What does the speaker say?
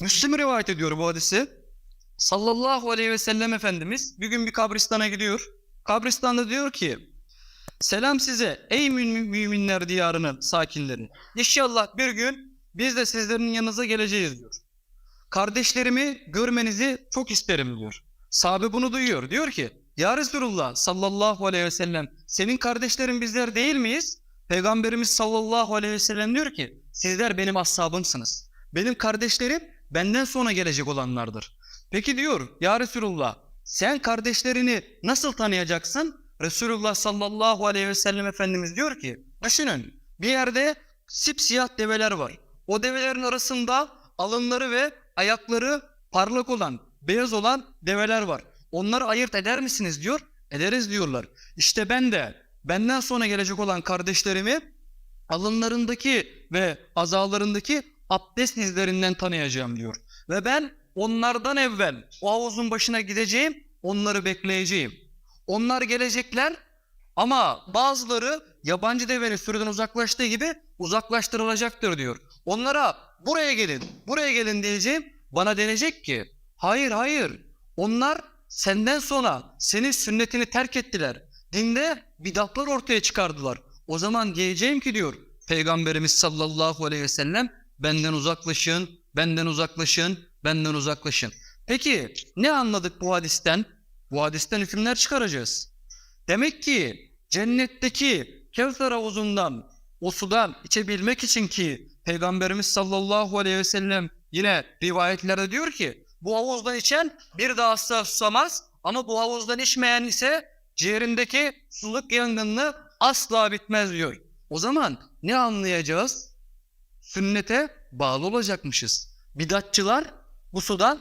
Müslim rivayet ediyor bu hadisi. Sallallahu aleyhi ve sellem Efendimiz bir gün bir kabristana gidiyor. Kabristanda diyor ki Selam size ey mü- müminler diyarının sakinleri. İnşallah bir gün biz de sizlerin yanınıza geleceğiz diyor. Kardeşlerimi görmenizi çok isterim diyor. Sahabe bunu duyuyor. Diyor ki Ya Resulullah sallallahu aleyhi ve sellem senin kardeşlerin bizler değil miyiz? Peygamberimiz sallallahu aleyhi ve sellem diyor ki sizler benim ashabımsınız. Benim kardeşlerim benden sonra gelecek olanlardır. Peki diyor ya Resulullah sen kardeşlerini nasıl tanıyacaksın? Resulullah sallallahu aleyhi ve sellem Efendimiz diyor ki düşünün bir yerde sipsiyah develer var. O develerin arasında alınları ve ayakları parlak olan, beyaz olan develer var. Onları ayırt eder misiniz diyor. Ederiz diyorlar. İşte ben de benden sonra gelecek olan kardeşlerimi alınlarındaki ve azalarındaki abdest izlerinden tanıyacağım diyor. Ve ben onlardan evvel o havuzun başına gideceğim, onları bekleyeceğim. Onlar gelecekler ama bazıları yabancı devenin sürüden uzaklaştığı gibi uzaklaştırılacaktır diyor. Onlara buraya gelin, buraya gelin diyeceğim. Bana denecek ki hayır hayır onlar senden sonra senin sünnetini terk ettiler. Dinde bidatlar ortaya çıkardılar. O zaman diyeceğim ki diyor Peygamberimiz sallallahu aleyhi ve sellem benden uzaklaşın, benden uzaklaşın, benden uzaklaşın. Peki ne anladık bu hadisten? Bu hadisten hükümler çıkaracağız. Demek ki cennetteki Kevser havuzundan, o sudan içebilmek için ki Peygamberimiz sallallahu aleyhi ve sellem yine rivayetlerde diyor ki bu havuzdan içen bir daha asla susamaz ama bu havuzdan içmeyen ise ciğerindeki suluk yangını asla bitmez diyor. O zaman ne anlayacağız? Sünnete bağlı olacakmışız. Bidatçılar bu sudan